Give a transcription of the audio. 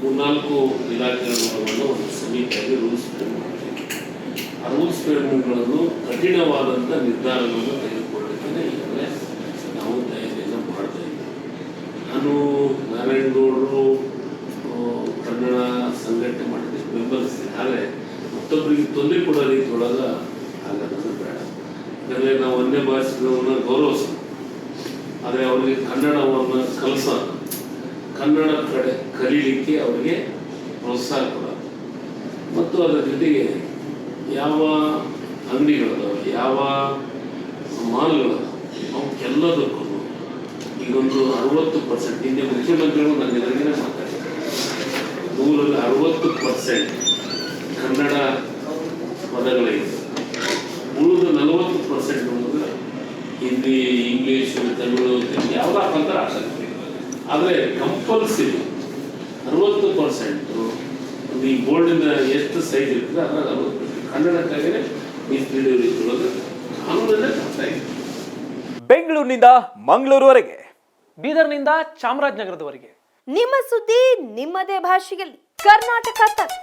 ಮೂರ್ನಾಲ್ಕು ಇಲಾಖೆಗಳನ್ನು ಒಂದು ಸಮಿತಿಯಾಗಿ ರೂಲ್ಸ್ ಆ ರೂಲ್ಸ್ ಫ್ರೇಮ್ಗಳನ್ನು ಕಠಿಣವಾದಂಥ ನಿರ್ಧಾರಗಳನ್ನು ತೆಗೆದುಕೊಳ್ಳುತ್ತೇನೆ ಈಗಾಗಲೇ ನಾವು ತಯಾರಿಯನ್ನು ಮಾಡ್ತಾ ಇದ್ದೀವಿ. ನಾನು ನಾರಾಯಣಗೌಡರು ಕನ್ನಡ ಸಂಘಟನೆ ಮಾಡಿದ್ದೆ ಮೆಂಬರ್ಸ್ ಆದರೆ ಮತ್ತೊಬ್ಬರಿಗೆ ತೊಂದರೆ ಕೊಡೋ ರೀತಿ ಒಳಗೆ ಆಗೋದನ್ನು ಬೇಡ. ಯಾಕಂದರೆ ನಾವು ಅನ್ಯ ಭಾಷೆಗಳನ್ನ ಗೌರವಿಸ್ತೀವಿ ಆದರೆ ಅವರಿಗೆ ಕನ್ನಡವನ್ನು ಕನ್ನಡ ಕಡೆ ಕಲೀಲಿಕ್ಕೆ ಅವರಿಗೆ ಪ್ರೋತ್ಸಾಹ ಕೊಡೋದು. ಮತ್ತು ಅದರ ಜೊತೆಗೆ ಯಾವ ಅಂಗಡಿಗಳದಾವ, ಯಾವ ಮಾಲ್ಗಳದಾವ, ಅವಕ್ಕೆಲ್ಲದಕ್ಕೂ ಈಗೊಂದು ಅರವತ್ತು ಪರ್ಸೆಂಟ್, ಹಿಂದೆ ಮುಖ್ಯಮಂತ್ರಿಗಳು ನನ್ನ ಎದುರಿಗೆ ಮಾತಾಡಿದ್ದಾರೆ ನೂರಲ್ಲಿ ಅರವತ್ತು ಪರ್ಸೆಂಟ್ ಕನ್ನಡ ಪದಗಳಿವೆ. ಉಳಿದ ನಲವತ್ತು ಪರ್ಸೆಂಟ್ ಹಿಂದಿ, ಇಂಗ್ಲೀಷ್, ತಮಿಳು, ತೆಲುಗು ಯಾವುದೋ ಅಂತರ ಆಸಕ್ತಿ ಆದರೆ ಕಂಪಲ್ಸರಿ ಅರವತ್ತು ಪರ್ಸೆಂಟು ಈ ಬೋರ್ಡಿನ ಎಷ್ಟು ಸೈಜ್ ಇರ್ತದೆ ಅದ್ರಾಗ ಅರವತ್ತು ಕನ್ನಡಕ್ಕಾಗೇ ಈ ರೀತಿ ಕೊಡೋದು ಕಾನೂನಲ್ಲೇ ತರ್ತಾ ಇದೆ. ಬೆಂಗಳೂರಿನಿಂದ ಮಂಗಳೂರುವರೆಗೆ. ಬೀದರ್ನಿಂದ ಚಾಮರಾಜನಗರದವರೆಗೆ. ನಿಮ್ಮ ಸುದ್ದಿ ನಿಮ್ಮದೇ ಭಾಷೆಯಲ್ಲಿ. ಕರ್ನಾಟಕ ತಕ್.